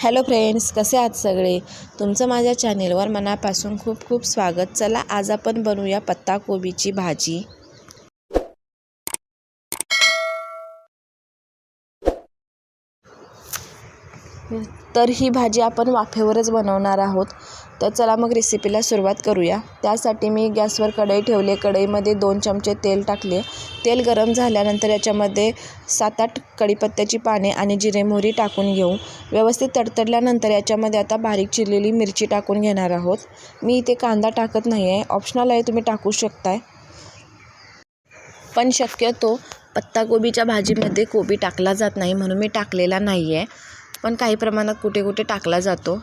Hello friends कसे आहात सगळे? तुमचं माझ्या चॅनेलवर मनापासून खूप खूप स्वागत. चला आज आपण बनवूया पत्ताकोबीची भाजी. तर ही भाजी आपण वाफेवरच बनवणार आहोत. तर चला मग रेसिपीला सुरुवात करूया. त्यासाठी मी गॅसवर कढई ठेवले कढईमध्ये दोन चमचे तेल टाकले तेल गरम झाल्यानंतर याच्यामध्ये सात आठ कढीपत्त्याची पाने आणि जिरे मोहरी टाकून घेऊ. व्यवस्थित तडतडल्यानंतर याच्यामध्ये आता बारीक चिरलेली मिरची टाकून घेणार आहोत. मी इथे कांदा टाकत नाही आहे ऑप्शनल आहे तुम्ही टाकू शकताय. पण शक्यतो पत्ताकोबीच्या भाजीमध्ये कोबी टाकला जात नाही म्हणून मी टाकलेला नाही आहे पण काही प्रमाणात कुठे कुठे टाकला जातो.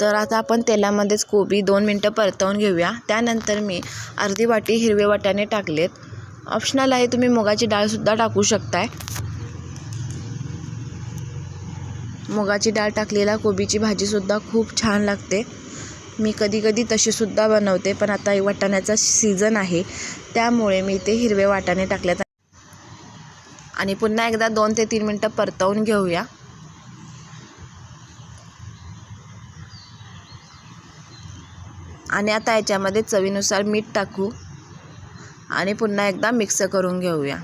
तर आता आपण तेलामध्येच कोबी दोन मिनटं परतवून घेऊया. त्यानंतर मी अर्धी वाटी हिरवे वाटाणे टाकलेत. ऑप्शनल आहे तुम्ही मुगाची डाळसुद्धा टाकू शकताय. मुगाची डाळ टाकलेला कोबीची भाजीसुद्धा खूप छान लागते. मी कधी कधी तशीसुद्धा बनवते पण आता वाटाण्याचा सीझन आहे. त्यामुळे मी ते हिरवे वाटाणे टाकल्यात आणि पुन्हा एकदा दोन ते तीन मिनटं परतवून घेऊया. आणि आता याच्यामध्ये चवीनुसार मीठ टाकू. आणि पुन्हा एकदा मिक्स करून घेऊया.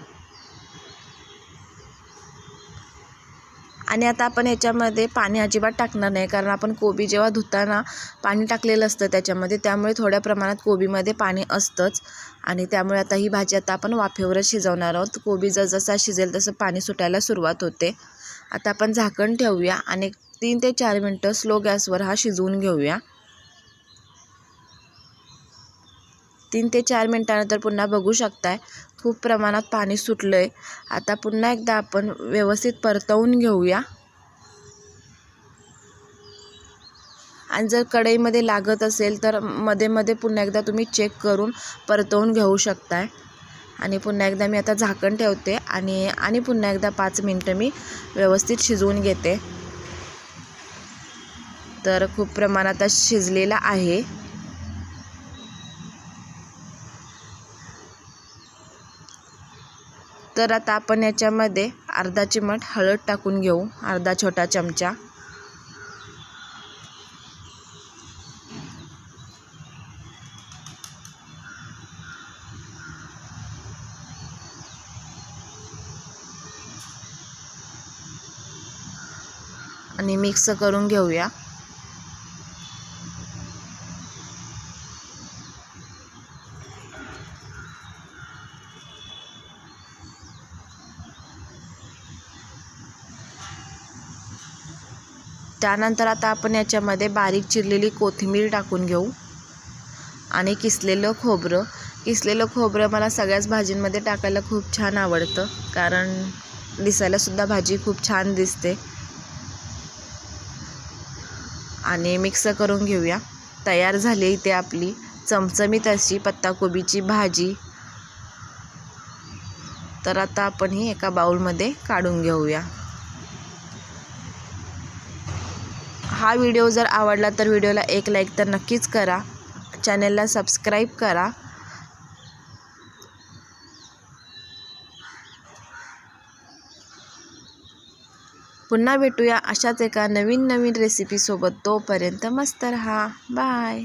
आणि आता आपण याच्यामध्ये पाणी अजिबात टाकणार नाही कारण आपण कोबी जेव्हा धुताना पाणी टाकलेलं असतं त्याच्यामध्ये त्यामुळे थोड्या प्रमाणात कोबीमध्ये पाणी असतंच. आणि त्यामुळे आता ही भाजी आता आपण वाफेवरच शिजवणार आहोत. कोबी जर जसा शिजेल तसं पाणी सुटायला सुरुवात होते. आता आपण झाकण ठेवूया आणि तीन ते चार मिनटं स्लो गॅसवर हा शिजवून घेऊया. तीन ते चार मिनटानंतर पुन्हा बघू शकताय. खूप प्रमाणात पाणी सुटलं आहे आता पुन्हा एकदा आपण व्यवस्थित परतवून घेऊया. आणि जर कढईमध्ये लागत असेल तर मध्ये मध्ये पुन्हा एकदा तुम्ही चेक करून परतवून घेऊ शकताय. आणि पुन्हा एकदा मी आता झाकण ठेवते आणि आणि पुन्हा एकदा पाच मिनटं मी व्यवस्थित शिजवून घेते. तर खूप प्रमाणात शिजलेला आहे. तर आता आपण याच्यामध्ये अर्धा चिमट हळद टाकून घेऊ. अर्धा छोटा चमचा. आणि मिक्स करून घेऊया. त्यानंतर आता आपण याच्यामध्ये बारीक चिरलेली कोथिंबीर टाकून घेऊ. आणि किसलेलं खोबरं. किसलेलं खोबरं मला सगळ्याच भाजींमध्ये टाकायला खूप छान आवडतं. कारण दिसायलासुद्धा भाजी खूप छान दिसते. आणि मिक्स करून घेऊया. तयार झाली इथे आपली चमचमीत अशी पत्ताकोबीची भाजी. तर आता आपण ही एका बाऊलमध्ये काढून घेऊया. हा व्हिडिओ जर आवडला तर व्हिडिओला एक लाईक तर नक्कीच करा. चॅनलला सबस्क्राईब करा. पुन्हा भेटूया अशाच एका नवीन नवीन रेसिपीसोबत तोपर्यंत मस्त रहा. बाय